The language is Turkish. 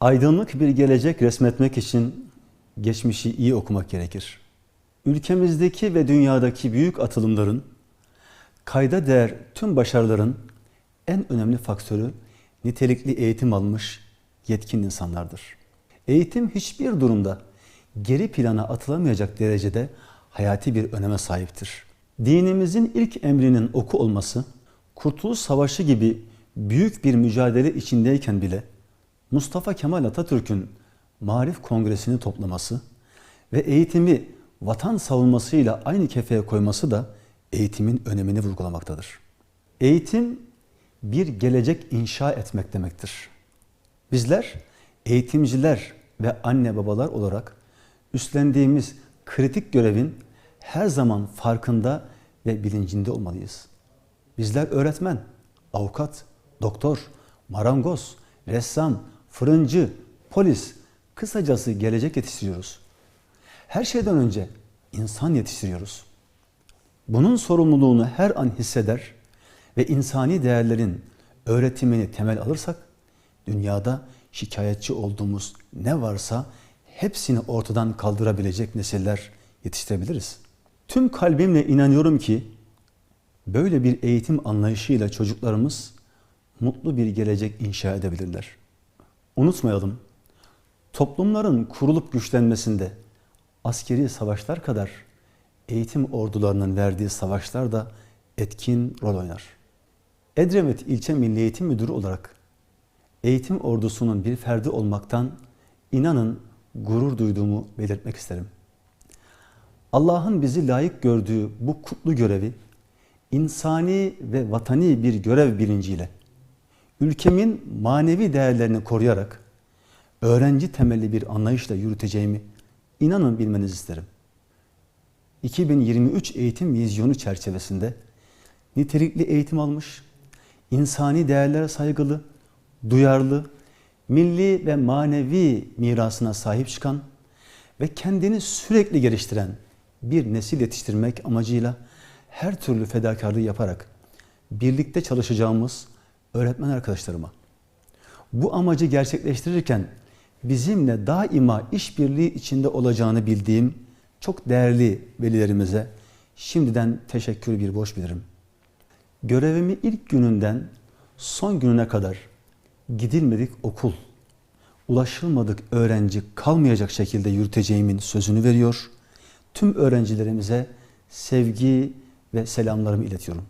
Aydınlık bir gelecek resmetmek için geçmişi iyi okumak gerekir. Ülkemizdeki ve dünyadaki büyük atılımların, kayda değer tüm başarıların en önemli faktörü nitelikli eğitim almış yetkin insanlardır. Eğitim hiçbir durumda geri plana atılamayacak derecede hayati bir öneme sahiptir. Dinimizin ilk emrinin oku olması, Kurtuluş Savaşı gibi büyük bir mücadele içindeyken bile Mustafa Kemal Atatürk'ün Marif Kongresi'ni toplaması ve eğitimi vatan savunmasıyla aynı kefeye koyması da eğitimin önemini vurgulamaktadır. Eğitim bir gelecek inşa etmek demektir. Bizler eğitimciler ve anne babalar olarak üstlendiğimiz kritik görevin her zaman farkında ve bilincinde olmalıyız. Bizler öğretmen, avukat, doktor, marangoz, ressam, fırıncı, polis, kısacası gelecek yetiştiriyoruz. Her şeyden önce insan yetiştiriyoruz. Bunun sorumluluğunu her an hisseder ve insani değerlerin öğretimini temel alırsak dünyada şikayetçi olduğumuz ne varsa hepsini ortadan kaldırabilecek nesiller yetiştirebiliriz. Tüm kalbimle inanıyorum ki böyle bir eğitim anlayışıyla çocuklarımız mutlu bir gelecek inşa edebilirler. Unutmayalım, toplumların kurulup güçlenmesinde askeri savaşlar kadar eğitim ordularının verdiği savaşlar da etkin rol oynar. Edremit İlçe Milli Eğitim Müdürü olarak eğitim ordusunun bir ferdi olmaktan inanın gurur duyduğumu belirtmek isterim. Allah'ın bizi layık gördüğü bu kutlu görevi insani ve vatani bir görev bilinciyle ülkemin manevi değerlerini koruyarak öğrenci temelli bir anlayışla yürüteceğimi inanın bilmenizi isterim. 2023 eğitim vizyonu çerçevesinde nitelikli eğitim almış, insani değerlere saygılı, duyarlı, milli ve manevi mirasına sahip çıkan ve kendini sürekli geliştiren bir nesil yetiştirmek amacıyla her türlü fedakarlığı yaparak birlikte çalışacağımız öğretmen arkadaşlarıma bu amacı gerçekleştirirken bizimle daima işbirliği içinde olacağını bildiğim çok değerli velilerimize şimdiden teşekkür bir borç bilirim. Görevimi ilk gününden son gününe kadar gidilmedik okul, ulaşılmadık öğrenci kalmayacak şekilde yürüteceğimin sözünü veriyor. Tüm öğrencilerimize sevgi ve selamlarımı iletiyorum.